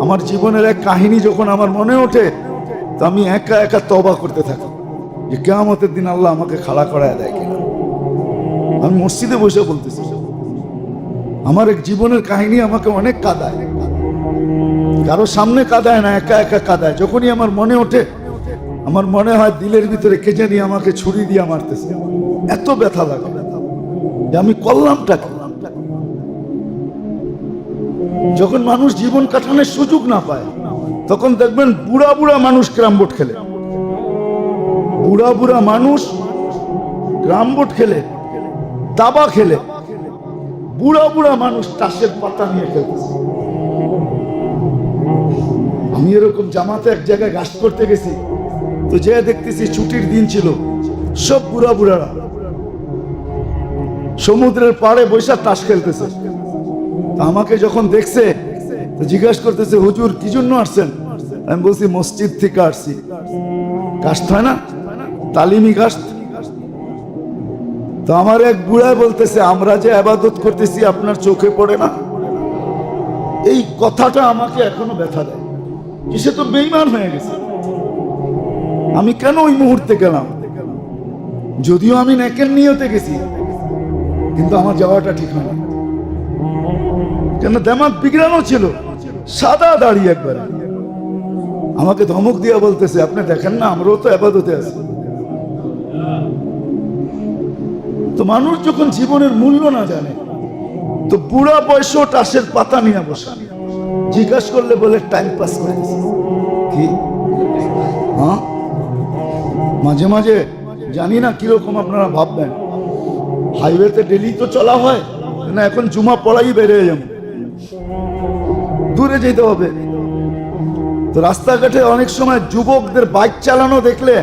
আমার জীবনের এক কাহিনী যখন আমার মনে ওঠে, তো আমি একা একা তবা করতে থাকি। যে কেয়ামতের দিন আল্লাহ আমাকে খাড়া করায় দেয় কিনা। আমি মসজিদে বসে বলতেছি, আমার এক জীবনের কাহিনী আমাকে অনেক কাদায়। কারও সামনে কাদায় না, একা একা কাদায়। যখনই আমার মনে ওঠে, আমার মনে হয় দিলের ভিতরে কে জানি আমাকে ছুরি দিয়ে মারতেছে। এত ব্যথা লাগে। যে আমি করলামটা কি? যখন মানুষ জীবন কাটানোর সুযোগ না পায়, তখন দেখবেন বুড়া বুড়া মানুষ ক্রামবোট খেলে। বুড়া বুড়া মানুষ ক্রামবোট খেলে, দাবা খেলে। বুড়া বুড়া মানুষ তাসের পাতা নিয়ে খেলতেছে। আমি এরকম জামাতে এক জায়গায় গাছ করতে গেছি, তো যে দেখতেছি ছুটির দিন ছিল, সব বুড়া বুড়ারা। সমুদ্রের পাড়ে বৈশা তাস খেলতেছে। আমাকে যখন দেখছে জিজ্ঞাসা করতেছে, হুজুর, কি জন্য আসছেন? আমি বলছি, মসজিদ থেকে আসছি। কাস্ট হয় না? তালিমি কাস্ট তো আমার এক বুড়ায় বলতেছে, আমরা যে আবাদত করতেছি, আপনার চোখে পড়ে না? এই কথাটা আমাকে এখনও ব্যথা দেয়। যে সে তো বেইমান হয়ে গেছে। আমি কেন ওই মুহূর্তে গেলাম? যদিও আমি নেকের নিয়তে গেছি, কিন্তু আমার যাওয়াটা ঠিক হয় না কেন দেমাগ বিগড়ানো ছিল? সাদা দাঁড়িয়ে একবার। আমাকে ধমক দিয়ে বলতেছে, আপনি দেখেন না, আমরাও তো আবাদতে আছি। তো মানুষ যখন জীবনের মূল্য না জানে, তো বুড়া বয়সও টাসের পাতা নিয়ে বসে। জিজ্ঞাসা করলে বলে টাইম পাস করে কি? হ্যাঁ? মাঝে মাঝে, জানি না কীরকম আপনারা ভাববেন। হাইওয়েতে ডেলি তো চলা হয়, না এখন জুমা পড়াই বেড়ে যাব। দূরে যেতে হবে। তো রাস্তাঘাটে অনেক সময় যুবকদের বাইক চালানো দেখলে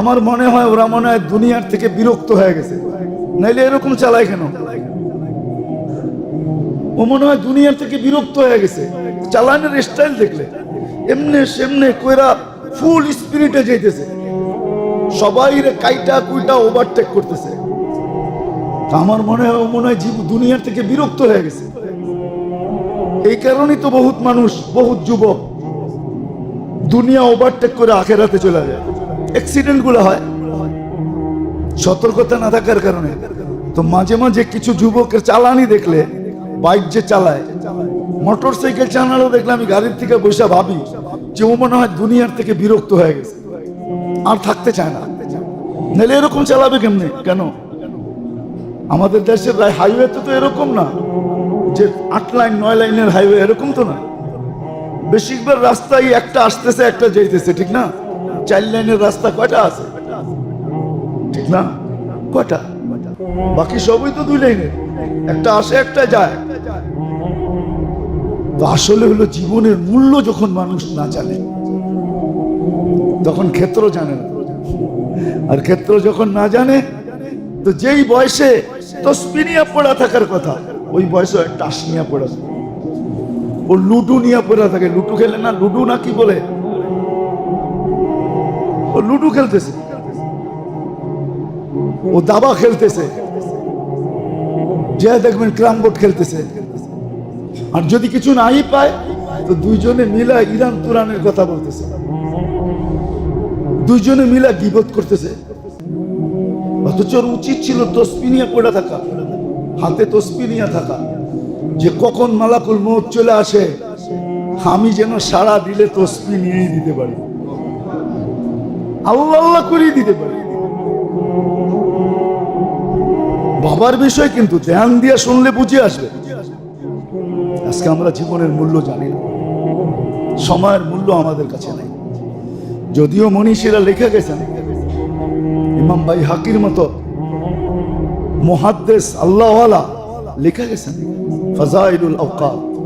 আমার মনে হয় ওরা মনে হয় দুনিয়ার থেকে বিরক্ত হয়ে গেছে। নাইলে এরকম চালায় কেন? ও মনে হয় দুনিয়ার থেকে বিরক্ত হয়ে গেছে। চালানোর স্টাইল দেখলে। এমনে সেমনে কইরা ফুল স্পিরিটে যাইতেছে। সবাই কাইটা কুইটা ওভারটেক করতেছে। আমার মনে হয় মনে হয় দুনিয়ার থেকে বিরক্ত হয়ে গেছে। এই কারণেই তো বহুত মানুষ, বহুত যুবক দুনিয়া ওভারটেক করে আখেরাতে চলে যায়। অ্যাক্সিডেন্টগুলো হয়। সতর্কতা না থাকার কারণে। তো মাঝে মাঝে কিছু যুবকের চালানি দেখলে বাইক যে চালায় মোটর সাইকেল চালানো দেখলে আমি গাড়ির থেকে বসে ভাবি যে ও মনে হয় দুনিয়ার থেকে বিরক্ত হয়ে গেছে। আর থাকতে চায় না। নাহলে এরকম চালাবে কেমনে? কেন? আমাদের দেশের হাইওয়েতে তো এরকম না। যে আট লাইন, নয় লাইনের হাইওয়ে এরকম তো না? বেশিরভাগ রাস্তায় একটা আসতেছে, একটা যেতেছে ঠিক না? চার লাইনের রাস্তা কয়টা আছে? ঠিক না? কয়টা? বাকি সবই তো দুই লাইনের। একটা আসে, একটা যায়। তো আসলে হলো জীবনের মূল্য যখন মানুষ না জানে, তখন ক্ষেত্র জানে না। আর ক্ষেত্র যখন না জানে, তো যেই বয়সে তসপিনিয়া পড়া থাকার কথা ওই বয়সে একটা আসনিয়া পড়া। ও লুডু নিয়ে পড়া থাকে। লুডু খেলে না, লুডু না কি বলে? ও লুডু খেলতেছে। ও দাবা খেলতেছে। যে দেখবেন ক্রাম বোর্ড খেলতেছে। আর যদি কিছু নাই পায়, তো দুইজনে মিলা ইরান তুরানের কথা বলতেছে। দুইজনে মিলা গিবত করতেছে। অথচ উচিত ছিল তসপি নিয়ে পড়ে থাকা। হাতে তসপি নিয়ে থাকা, যে কখন মালাকুল মৌত চলে আসে, আমি যেন সারা দিলে তসপি নিয়েই দিতে পারি। আল্লাহ আল্লাহ করিয়ে দিতে পারি। বাবার বিষয় কিন্তু ধ্যান দিয়ে শুনলে বুঝে আসবে। আজকে আমরা জীবনের মূল্য জানি না। সময়ের মূল্য আমাদের কাছে নাই। যদিও মনীষীরা লিখে গেছেন, ইমাম ভাই হাকির মতো মহাদ্দেশ আল্লাহওয়ালা লেখা গেছেন। ফাজাইলুল আওকাত।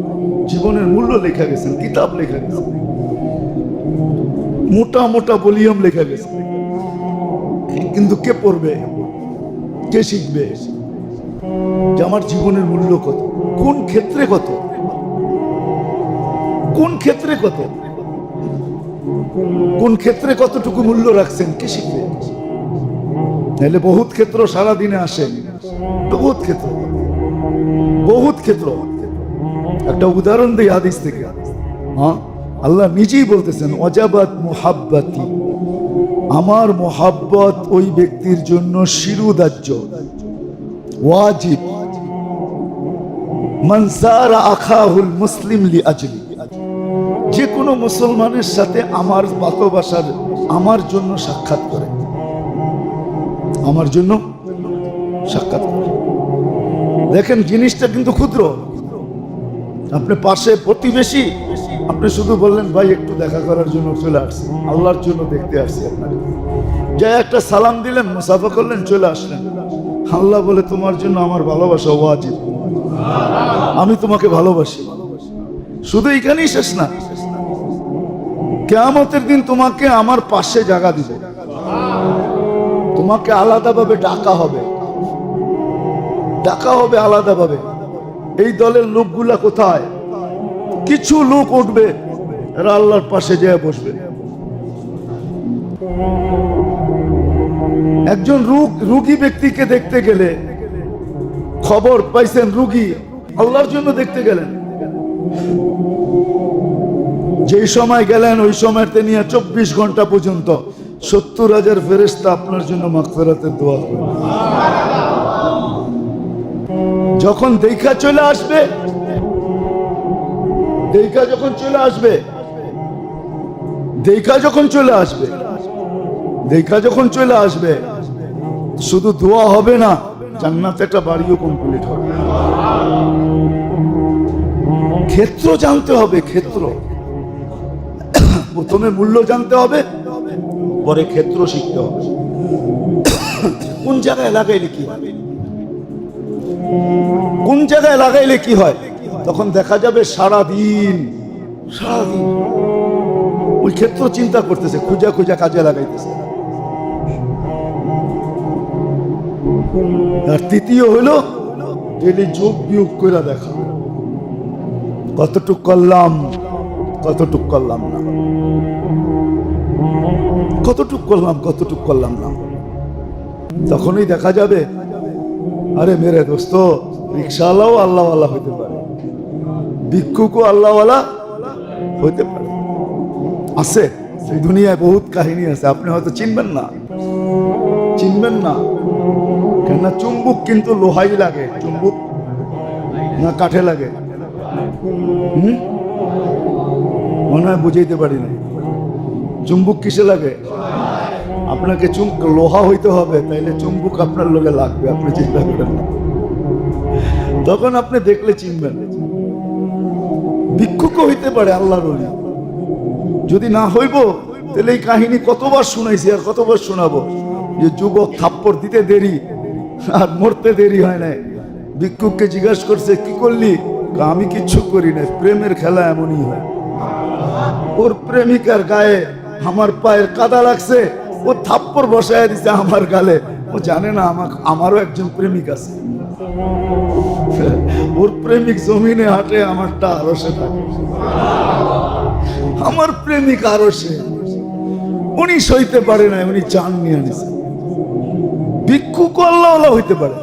জীবনের মূল্য লেখা গেছেন, কিতাব লেখা গেছেন। মোটা মোটা ভলিউম লেখা গেছে কিন্তু কে পড়বে? কে শিখবে? যে আমার জীবনের মূল্য কত? কোন ক্ষেত্রে কত? কোন ক্ষেত্রে কত? কোন ক্ষেত্রে কতটুকু মূল্য রাখছেন? কে শিখবে? তাহলে বহুত ক্ষেত্র সারা দিনে আসে। বহুত ক্ষেত্র বহুত ক্ষেত্র। একটা উদাহরণ দিই থেকে। হ্যাঁ? আল্লাহ নিজেই বলতেছেন, অজাবাত মোহাব্বাতি। আমার মোহাব্বত ওই ব্যক্তির জন্য শিরুদার্য ওয়াজিব। মনসার আখাহুল মুসলিম লি আজলি। যে কোনো মুসলমানের সাথে আমার ভালোবাসার আমার জন্য সাক্ষাৎ করে। আমার জন্য সাক্ষাৎ দেখেন, জিনিসটা কিন্তু ক্ষুদ্র। আপনি পাশে প্রতিবেশী, আপনি শুধু বললেন, ভাই, একটু দেখা করার জন্য চলে আসছি। আল্লাহর জন্য দেখতে আসছি আপনাকে। যে একটা সালাম দিলেন, মুসাফা করলেন, চলে আসলেন। আল্লাহ বলে, তোমার জন্য আমার ভালোবাসা ওয়াজিব। আমি তোমাকে ভালোবাসি। শুধু এখানেই শেষ না। কেয়ামতের দিন তোমাকে আমার পাশে জায়গা দিবে। তোমাকে আলাদাভাবে ডাকা হবে। ডাকা হবে আলাদাভাবে। এই দলের লোকগুলা কোথায়? কিছু লোক উঠবে, এরা আল্লাহর পাশে যেয়ে বসবে। একজন রোগ ব্যক্তিকে দেখতে গেলে খবর পাইছেন রুগী, আল্লাহর জন্য দেখতে গেলেন। যেই সময় গেলেন, ওই সময়তে নিয়ে চব্বিশ ঘণ্টা পর্যন্ত সত্তর হাজার ফেরেস্তা আপনার জন্য মাগফিরাতের দোয়া করবে যখন দেখা চলে আসবে, দেখা যখন চলে আসবে, দেখা যখন চলে আসবে, দেখা যখন চলে আসবে, শুধু দোয়া হবে না, জান্নাতে একটা বাড়িও কমপ্লিট হবে। ক্ষেত্র জানতে হবে, ক্ষেত্র। প্রথমে মূল্য জানতে হবে, পরে ক্ষেত্র শিখতে হবে। কোন জায়গায় লাগাইলে কি হয় কোন জায়গায় লাগাইলে কি হয়? তখন দেখা যাবে সারা দিন সারাদিন ওই ক্ষেত্র চিন্তা করতেছে, খুঁজা খুঁজা কাজে লাগাইতেছে। আর তৃতীয় হলো ডেলি যোগ বিয়োগ করে দেখা। কতটুক করলাম কতটুক করলাম না। কতটুক করলাম কতটুক করলাম না। তখনই দেখা যাবে আরে মেরে দোস্ত রিক্সাওয়ালাও আল্লাহওয়ালা হইতে পারে। ভিক্ষুকও আল্লাহওয়ালা হইতে পারে। আছে, এই দুনিয়ায় বহুত কাহিনী আছে, আপনি হয়তো চিনবেন না। চিনবেন না। কেননা চুম্বুক কিন্তু লোহাই লাগে, চুম্বুক না কাঠে লাগে। হুম? মনে হয় বুঝাইতে পারি না চুম্বুক কিসে লাগে? আপনাকে চুম লোহা হইতে হবে, তাইলে চুম্বুক আপনার লোকে লাগবে, আপনি চিন্তা করেন তখন আপনি দেখলে চিনবেন। ভিক্ষুক হইতে পারে আল্লাহর যদি না হইব তাহলে এই কাহিনী কতবার শুনাইছি আর কতবার শোনাবো? যে যুবক থাপ্পড় দিতে দেরি আর মরতে দেরি হয় না ভিক্ষুককে জিজ্ঞাসা করছে, কি করলি? আমি কিচ্ছু করি না প্রেমের খেলা এমনই হয়। ওর প্রেমিকার গায়ে আমার পায়ের কাদা লাগছে। ও থাপ্পড় বসায় দিছে আমার গালে। ও জানে না আমার আমারও একজন প্রেমিক আছে। ওর প্রেমিক জমিনে হাঁটে আমারটা আরও সে আমার প্রেমিক আরও সে উনি সইতে পারে না উনি চান নিয়ে আনিছে। ভিক্ষুক আল্লাহ হইতে পারে।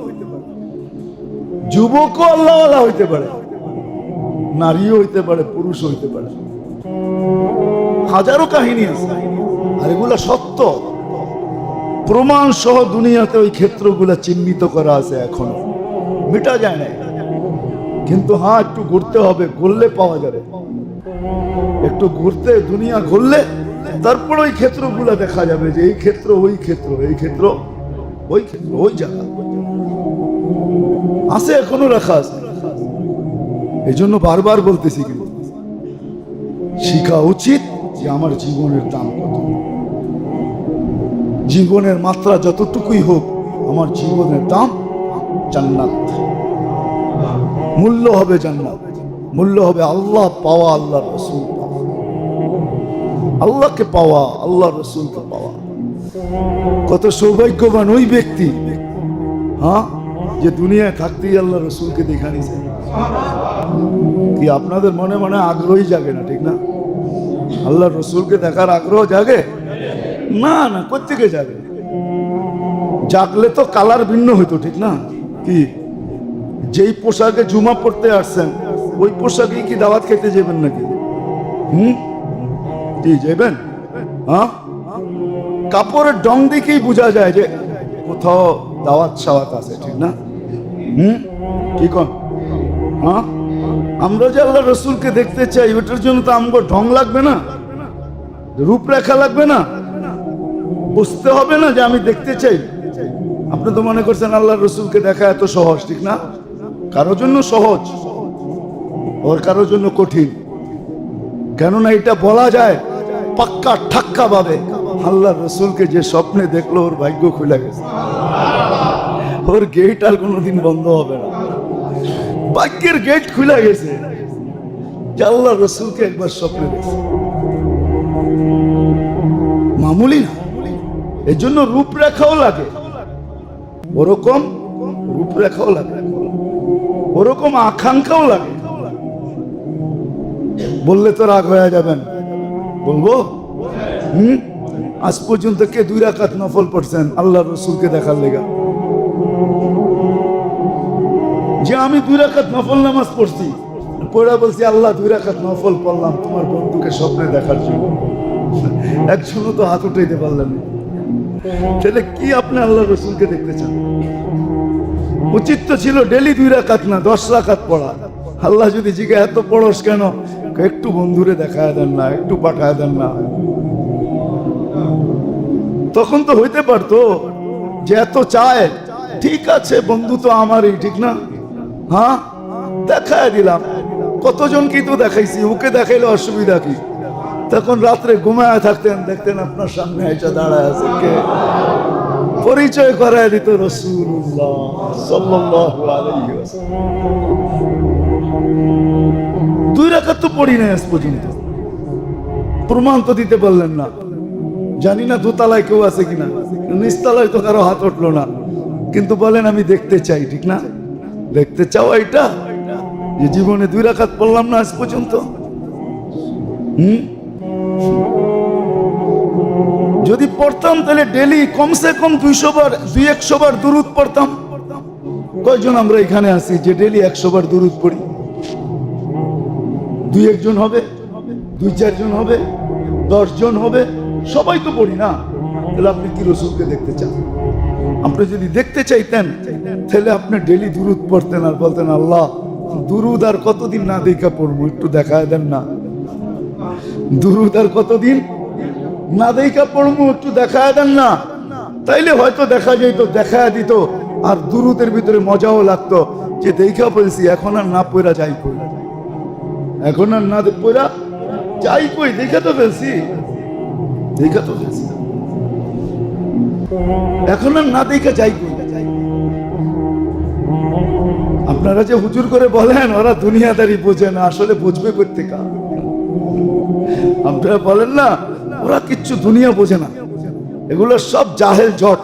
যুবকও আল্লাহ হইতে পারে। নারীও হইতে পারে পুরুষ হইতে পারে। হাজারো কাহিনী আছে। আর এগুলা সত্য। প্রমাণ সহ দুনিয়াতে ওই ক্ষেত্রগুলো চিহ্নিত করা আছে এখনও। মিটা যায় না কিন্তু হ্যাঁ একটু ঘুরতে হবে, ঘুরলে পাওয়া যাবে। একটু ঘুরতে, দুনিয়া ঘুরলে তারপর ওই ক্ষেত্রগুলা দেখা যাবে যে এই ক্ষেত্র, ওই ক্ষেত্র, এই ক্ষেত্র, ওই ক্ষেত্র, ওই জায়গা। আছে এখনও রাখা আছে। এই জন্য বারবার বলতেছি কিন্তু, শিখা উচিত যে আমার জীবনের দাম জীবনের মাত্রা যতটুকুই হোক, আমার জীবনের দাম জান্নাত। মূল্য হবে জান্নাত। মূল্য হবে আল্লাহ পাওয়া আল্লাহ রসুল আল্লাহকে পাওয়া আল্লাহ রসুলকে পাওয়া। কত সৌভাগ্যবান ওই ব্যক্তি হ্যাঁ যে দুনিয়ায় থাকতেই আল্লাহ রসুলকে দেখা নিছে। কি আপনাদের মনে মনে আগ্রহী জাগে না, ঠিক না? আল্লাহ রসুলকে দেখার আগ্রহ জাগে? না না কোথেকে জাগে জাগলে তো কালার ভিন্ন হইতো, ঠিক না? কি? যেই পোশাকে জুমা পড়তে আসছেন, ওই পোশাকেই কি দাওয়াত খেতে যাবেন নাকি? হুম? কি যাবেন হ্যাঁ? কাপড়ের ডং দেখেই বোঝা যায় যে কোথাও দাওয়াত সাওয়াত আছে, ঠিক না? হুম? কি কন? হ্যাঁ? আমরা যে আল্লাহ রসুলকে দেখতে চাই, ওটার জন্য তো আমগো ঢং লাগবে না? রূপরেখা লাগবে না? বুঝতে হবে না যে আমি দেখতে চাই। আপনি তো মনে করছেন আল্লাহ রসুলকে দেখা এত সহজ, ঠিক না? কারোর জন্য সহজ ওর কারোর জন্য কঠিন। কেননা এটা বলা যায় পাক্কা ঠাক্কা ভাবে আল্লাহ রসুলকে যে স্বপ্নে দেখল, ওর ভাগ্য খুলে গেছে। ওর গেট আর কোনোদিন বন্ধ হবে না। ভাগ্যের গেট খুলে গেছে যে আল্লাহ রসুলকে একবার স্বপ্নে দেখছে। মামুলি না? এর জন্য রূপরেখাও লাগে। ওরকম রূপরেখাও লাগে। ওরকম আকাঙ্ক্ষাও লাগে। বললে তো রাগ হয়ে যাবেন। বলব? হুম? আজ পর্যন্ত কে দুই রাকাত নফল পড়ছেন? আল্লাহ রসুলকে দেখার লেগা। যে আমি দুই রাকাত নফল নামাজ পড়ছি। পড়া বলছি, আল্লাহ দুই রাকাত নফল পড়লাম। তোমার বন্ধুকে স্বপ্নে দেখার জন্য। একজনও তো হাত উঠাইতে পারলাম না। তাহলে কি আপনি আল্লাহ রসুলকে দেখতে চান? উচিত তো ছিল ডেলি দুই রাকাত না, দশ রাকাত পড়া। আল্লাহ যদি জিজ্ঞে এত পড়স কেন? একটু বন্ধুরে দেখায় দেন না, একটু পাঠায় দেন না। তখন তো হইতে পারতো যে এত চায়, ঠিক আছে বন্ধু তো আমারই, ঠিক না? হ্যাঁ? দেখায় দিলাম। কতজন কি তো দেখাইছি, ওকে দেখাইলে অসুবিধা কি? তখন রাত্রে ঘুমায় থাকতেন, দেখতেন আপনার সামনে এসে দাঁড়ায় আছে কে? পরিচয় করায় দিত রসুল্লাহ দুই রাকাত তো পড়ি নাই আজ পর্যন্ত। প্রমাণ তো দিতে পারলেন না। জানি না দোতলায় কেউ আছে কিনা। নিচতলায় তো কারও হাত উঠল না। কিন্তু বলেন, আমি দেখতে চাই, ঠিক না? দেখতে চাও এটা যে জীবনে দুই রাকাত পড়লাম না আজ পর্যন্ত। হুম? যদি পড়তাম তাহলে ডেলি কমসে কম দুইশো বার, দুই একশো বার দুরুদ পড়তাম। কয়জন আমরা এখানে আছি যে ডেলি একশো বার দুরুদ পড়ি? দুই একজন হবে, দুই চারজন হবে দশ জন হবে, সবাই তো পড়ি না। তাহলে আপনি কি রসুলকে দেখতে চান? আপনি যদি দেখতে চাইতেন, তাহলে আপনি ডেলি দুরুদ পড়তেন আর বলতেন, আল্লাহ, দুরুদ আর কতদিন না দেখা পড়ব, একটু দেখায় দেন না। দুরুদ আর কতদিন? না দেখা পড়ব, একটু দেখা দেন না। তাইলে হয়তো দেখা যেত দেখা দিত। আর দুরুদের ভিতরে মজাও লাগতো যে দেখা বলছি, এখন আর না পড়া যাই কই? এখন আর না পড়া যাই কই? দেখা তো ফেলছি। দেখা তো ফেলছি। এখন আর না দেখা যাই কই? আপনারা যে হুজুর করে বলেন, ওরা দুনিয়াদারি বোঝে না, আসলে বুঝবে করতে কা আপনারা বলেন না, ওরা কিচ্ছু দুনিয়া বোঝে না। এগুলো সব জাহেল জট,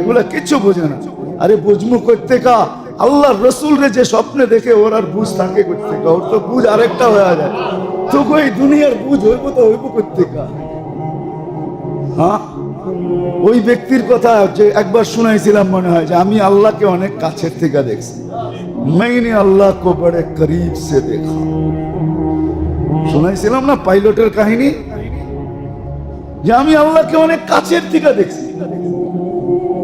এগুলো কিচ্ছু বোঝে না। আরে বুঝমু করতে কা আল্লাহ রসুল রে যে স্বপ্নে দেখে ওর আর বুঝ থাকে করতে কা ওর তো বুঝ আরেকটা হয়ে যায়। তোকে এই দুনিয়ার বুঝ হইব তো হইব করতে কা হ্যাঁ? ওই ব্যক্তির কথা যে একবার শুনাইছিলাম মনে হয় যে আমি আল্লাহকে অনেক কাছের থেকে দেখছি। মেইনি আল্লাহ কো বড়ে করিব সে দেখা। শোনাইছিলাম না পাইলটের কাহিনী? যে আমি আল্লাহকে অনেক কাছের থেকে দেখছি।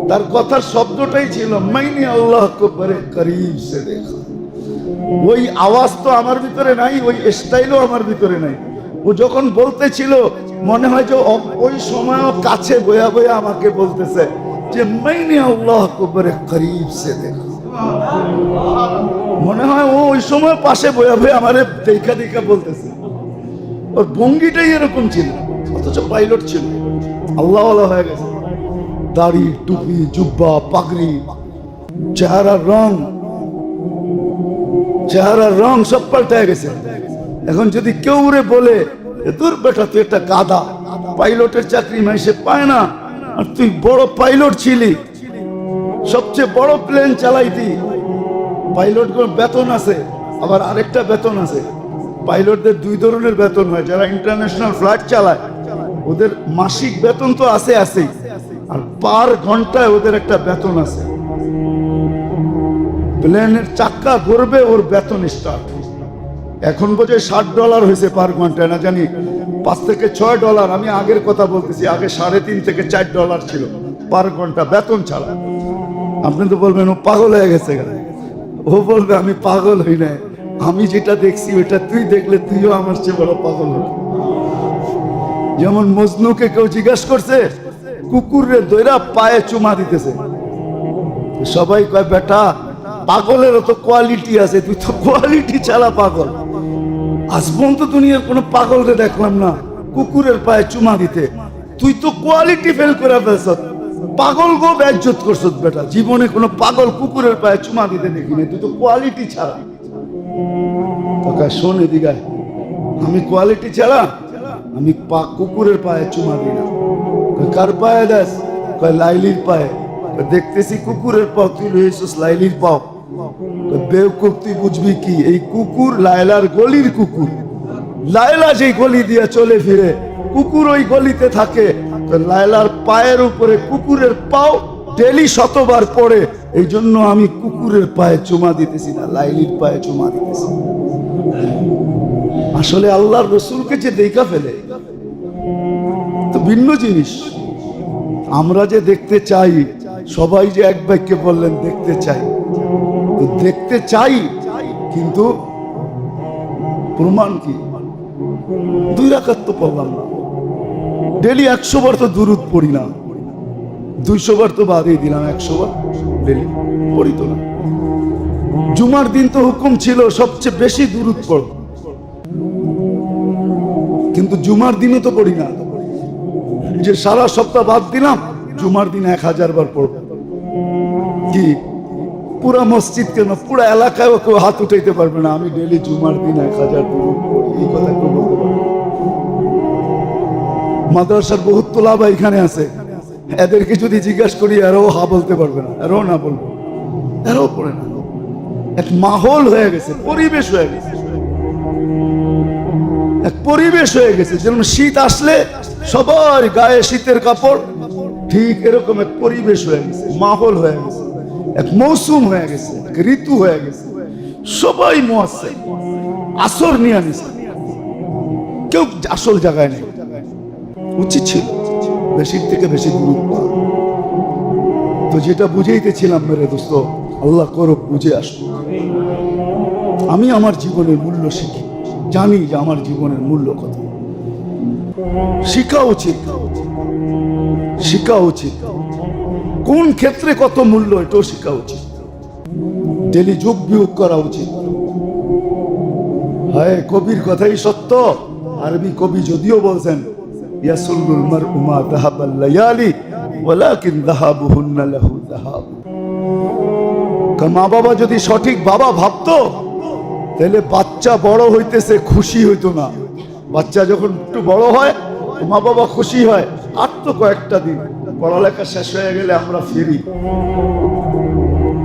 তার কথার শব্দটাই ছিল, মাইনে আল্লাহ কো বড়ে করিব সে দেখা। ওই আওয়াজ তো আমার ভিতরে নাই, ওই স্টাইলও আমার ভিতরে নাই। ও যখন বলতেছিল, মনে হয় যে ওই সময়ও কাছে বয়া বয়া আমাকে বলতেছে যে, মাইনে আল্লাহ কো বড়ে করিব সে দেখা। মনে হয় ও ওই সময় পাশে বয়া বয়া আমারে দেখা দেখা বলতেছে। ওর ভঙ্গিটাই এরকম ছিল, অথচ পাইলট ছিল। আল্লাহ হয়ে গেছে। দাড়ি, টুপি, জুব্বা, পাগড়ি, চেহারার রং চেহারার রং সব পাল্টায় গেছে। এখন যদি কেউ রে বলে তোর বেটা, তুই একটা গাদা পাইলটের চাকরি মাইসে পায় না, আর তুই বড় পাইলট ছিলি, সবচেয়ে বড় প্লেন চালাইতি। পাইলট বেতন আছে, আবার আরেকটা বেতন আছে। পাইলটদের দুই ধরনের বেতন হয়, যারা ইন্টারন্যাশনাল ফ্লাইট চালায়। ওদের মাসিক বেতন তো আছে আছেই, আর পার ঘন্টায় ওদের একটা বেতন আছে। প্লেনের চাক্কা ঘুরবে ওর বেতন স্টার্ট এখন বোঝে ষাট ডলার হয়েছে পার ঘন্টায়, না জানি, পাঁচ থেকে ছয় ডলার আমি আগের কথা বলতেছি, আগে সাড়ে তিন থেকে চার ডলার ছিল পার ঘণ্টা বেতন ছাড়া। আপনি তো বলবেন, ও পাগল হয়ে গেছে ও বলবে, আমি পাগল হই না আমি যেটা দেখছি, ওটা তুই দেখলে তুইও আমার চেয়ে বড় পাগল যেমন মজনুকে কেউ জিজ্ঞাস করছে, কুকুরের দইরা পায়ে চুমা দিতেছে। সবাই কয়, বেটা, পাগলেরও তো কোয়ালিটি আছে, তুই তো কোয়ালিটি ছাড়া পাগল। আজ পর্যন্ত দুনিয়ার কোনো পাগলকে দেখলাম না, কুকুরের পায়ে চুমা দিতে। তুই তো কোয়ালিটি ফেল করে ফেলছ। পাগল গো ব্যাজ্জত করছ, বেটা। জীবনে কোনো পাগল কুকুরের পায়ে চুমা দিতে দেখি না তুই তো কোয়ালিটি ছাড়া। তোকে শোন এদিকে আমি কোয়ালিটি ছাড়া আমি পা কুকুরের পায়ে চুমা দিই না। কার পায়ে দেস? কয়, লাইলির পায়ে। দেখতেছি কুকুরের পাও তুই রয়েছিস লাইলির পাও। বেওকুফ তুই বুঝবি কি? এই কুকুর লায়লার গলির কুকুর। লায়লা যেই গলি দিয়ে চলে ফিরে, কুকুর ওই গলিতে থাকে। তো লায়লার পায়ের উপরে কুকুরের পাও ডেলি শতবার পড়ে। এই জন্য আমি কুকুরের পায়ে চুমা দিতেছি না, লাইলির পায়ে চুমা দিতেছি। আসলে আল্লাহর রসুলকে যে দেখা ফেলে, তো ভিন্ন জিনিস। আমরা যে দেখতে চাই, সবাই যে এক বাক্যে বললেন, দেখতে চাই। দেখতে চাই, কিন্তু প্রমাণ কি? দুই রাখাত তো পড়লাম না। ডেলি একশো বার তো দূরত পড়ি না। দুইশো বার তো বাদই দিলাম, একশো বার ডেলি পড়ি তো না। জুমার দিন তো হুকুম ছিল সবচেয়ে বেশি দূরত পড় কিন্তু জুমার দিনও তো পড়ি না। যে সারা সপ্তাহ বাদ দিলাম, জুমার দিন এক হাজার বার পড়ব। কি? পুরা মসজিদ কেন? পুরা এলাকায় কেউ হাত উঠাইতে পারবে না। আমি ডেলি জুমার দিন এক হাজার মাদ্রাসার বহুত তোলাবা এখানে আছে। এদেরকে যদি জিজ্ঞাসা করি, এরাও হা বলতে পারবে না। এরাও না বলবে। এরাও পড়ে না। এক মাহল হয়ে গেছে, পরিবেশ হয়ে গেছে। এক পরিবেশ হয়ে গেছে, যেমন শীত আসলে সবার গায়ে শীতের কাপড়, ঠিক এরকম এক পরিবেশ হয়ে গেছে, মাহল হয়ে গেছে। এক মৌসুম হয়ে গেছে, এক ঋতু হয়ে গেছে। সবাই মোয়াচ্ছে আসর নিয়ে নিছে। কেউ আসল জায়গায় নেই। উচিত ছিল, বেশির থেকে বেশি গুরুত্ব। তো যেটা বুঝাইতেছিলাম, মেরে দোস্ত আল্লাহ করো বুঝে আসো আমি আমার জীবনের মূল্য শিখি, জানি যে আমার জীবনের মূল্য কত। শিখা উচিত শিখা উচিত। কোন ক্ষেত্রে কত মূল্য, এটাও শিখা উচিত। ডেলি যোগ বিয়োগ করা উচিত। হয়, কবির কথাই সত্য, আরবি কবি যদিও বলছেন ইয়াসুল্লুল মারউ মা যাহাবাল লায়ালি, ওয়ালাকিন যাহাবুহুন্না লাহু যাহাব মা বাবা যদি সঠিক বাবা ভাবতো, তাহলে বাচ্চা বড় হইতেছে খুশি হইতো না। বাচ্চা যখন একটু বড় হয় মা বাবা খুশি হয়। আর তো কয়েকটা দিন, পড়ালেখা শেষ হয়ে গেলে আমরা ফিরি।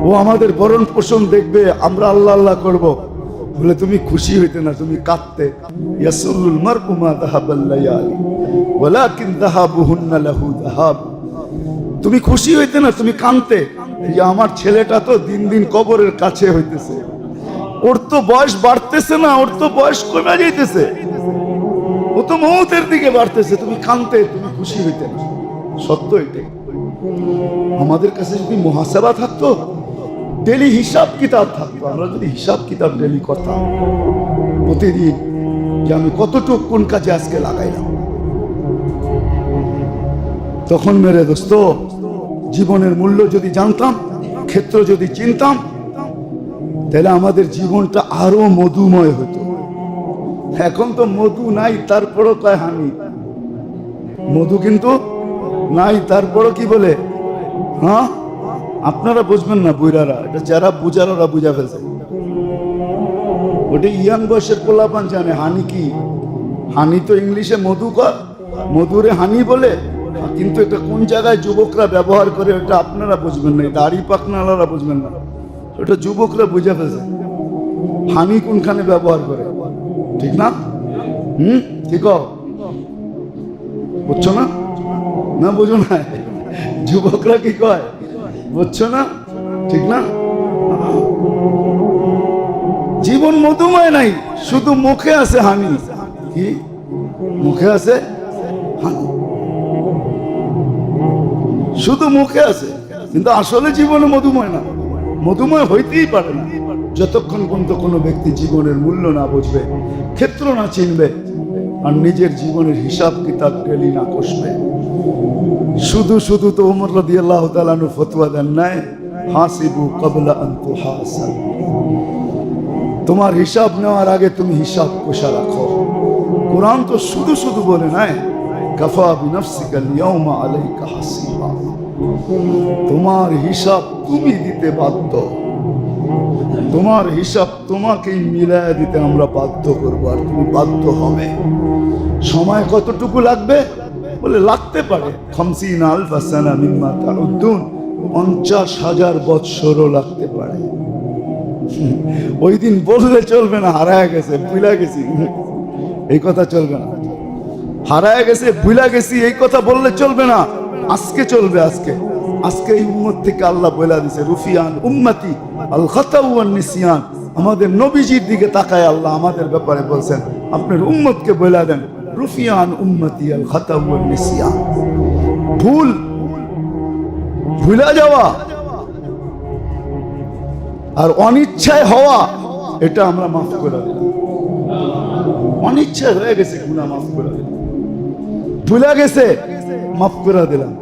ও আমাদের বরণ পোষণ দেখবে, আমরা আল্লাহ আল্লাহ করব। বলে, তুমি খুশি হইতে না, তুমি কাঁদতে। ইয়াসুল্লুল মারকু মা যাহাবাল লায়ালি ওয়ালাকিন যাহাবুহুন্না লাহু তুমি খুশি হইতে না, তুমি কানতে যে আমার ছেলেটা তো দিন দিন কবরের কাছে হইতেছে। ওর তো বয়স বাড়তেছে না, ওর তো বয়স কমে যাইতেছে। ও তো মৌতের দিকে বাড়তেছে, তুমি কানতে তুমি খুশি হইতে সত্য এটাই। আমাদের কাছে যদি মহাসেবা থাকতো, ডেলি হিসাব কিতাব থাকতো, আমরা যদি হিসাব কিতাব ডেলি করতাম, প্রতিদিন যে আমি কতটুকু কোন কাজে আজকে লাগাইলাম। তখন মেরে দোস্ত জীবনের মূল্য যদি জানতাম, ক্ষেত্র যদি চিনতাম, তাহলে আমাদের জীবনটা আরও মধুময় হতো। এখন তো মধু নাই, তারপরও কয় হানি। মধু কিন্তু নাই, তারপরও কি বলে? হ্যাঁ? আপনারা বুঝবেন না বুইরারা, এটা যারা বুঝার ওরা বুঝা ফেলছে। ওটা ইয়াং বয়সের পোলাপান জানে, হানি কি? হানি তো ইংলিশে মধু কর মধুরে হানি বলে? কিন্তু এটা কোন জায়গায় যুবকরা ব্যবহার করে ওটা আপনারা বুঝবেন না দাড়ি পাকনালারা বুঝবেন না। ওটা যুবকরা বুঝে ফেলছে। হানি কোনখানে ব্যবহার করে? ঠিক না? হুম? ঠিক বুঝছ না? না বুঝো না? যুবকরা কি কয়? বুঝছ না? ঠিক না? জীবন মধুময় নাই, শুধু মুখে আছে হানি। কি? মুখে আছে শুধু মুখে আছে, কিন্তু আসলে জীবনে মধুময় না। মধুময় হইতেই পারে না। যতক্ষণ পর্যন্ত কোনো ব্যক্তি জীবনের মূল্য না বুঝবে, ক্ষেত্র না চিনবে, আর নিজের জীবনের হিসাব কিতাব টেলি না কষবে। শুধু শুধু তো উমর রদি আল্লাহ তালানু ফতুয়া দেন নাই, হাসিবু কবলা আন্তু হাসান তোমার হিসাব নেওয়ার আগে তুমি হিসাব কষা রাখো। কোরআন তো শুধু শুধু বলে নাই, কাফা বিনফসিকা লিয়াউমা আলাইকা হাসিবা। তোমার হিসাব তুমি দিতে বাধ্য। তোমার হিসাব তোমাকেই মিলায় দিতে আমরা বাধ্য করব, আর তুমি বাধ্য হবে। সময় কতটুকু লাগবে? বলে লাগতে পারে। খামসিন আলফা সানা মিম্মা তাউদ্দুন পঞ্চাশ হাজার বৎসরও লাগতে পারে। ওই দিন বললে চলবে না, হারায় গেছে, ভুলা গেছি। এই কথা চলবে না। হারায় গেছে, ভুলা গেছি, এই কথা বললে চলবে না। আজকে চলবে আজকে। আজকে এই উম্মত থেকে আল্লাহ বলে দিছে, রুফিয়ান উম্মতি আল আমাদের নবীজির দিকে তাকায় আল্লাহ আমাদের ব্যাপারে বলছেন, আপনার উম্মতকে বলে দেন, রুফিয়ান উম্মতি আল খাতাউয়ান ভুল। ভুলা যাওয়া। আর অনিচ্ছায় হওয়া, এটা আমরা মাফ করে দিলাম। অনিচ্ছায় হয়ে গেছে গুণা মাফ করে দিলাম। ভুলে গেছে, মাফ করে দিলাম।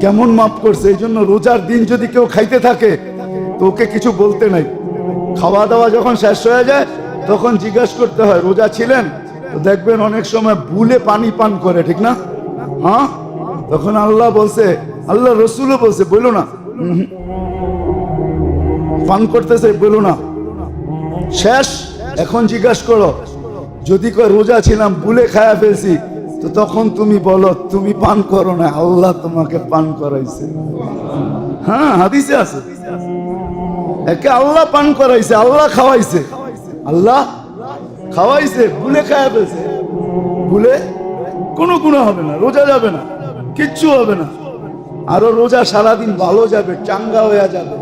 কেমন মাফ করছে? এই জন্য রোজার দিন যদি কেউ খাইতে থাকে, তো ওকে কিছু বলতে নাই। খাওয়া দাওয়া যখন শেষ হয়ে যায়, তখন জিজ্ঞাসা করতে হয়, রোজা ছিলেন? তো দেখবেন অনেক সময় ভুলে পানি পান করে, ঠিক না? হ্যাঁ? তখন আল্লাহ বলছে, আল্লাহ রসুলও বলছে, বলো না। পান করতেছে, বলো না। শেষ, এখন জিজ্ঞাসা করো, যদি কয় রোজা ছিলাম, ভুলে খায়া ফেলছি তো তখন তুমি বলো, তুমি পান করো না, আল্লাহ তোমাকে পান করাইছে। হ্যাঁ হাদিসে আছে। একে আল্লাহ পান করাইছে, আল্লাহ খাওয়াইছে। আল্লাহ খাওয়াইছে, ভুলে খায়া ফেলছে। ভুলে কোনো গুণা হবে না, রোজা যাবে না, কিচ্ছু হবে না। আরও রোজা সারাদিন ভালো যাবে, চাঙ্গা হয়ে যাবে।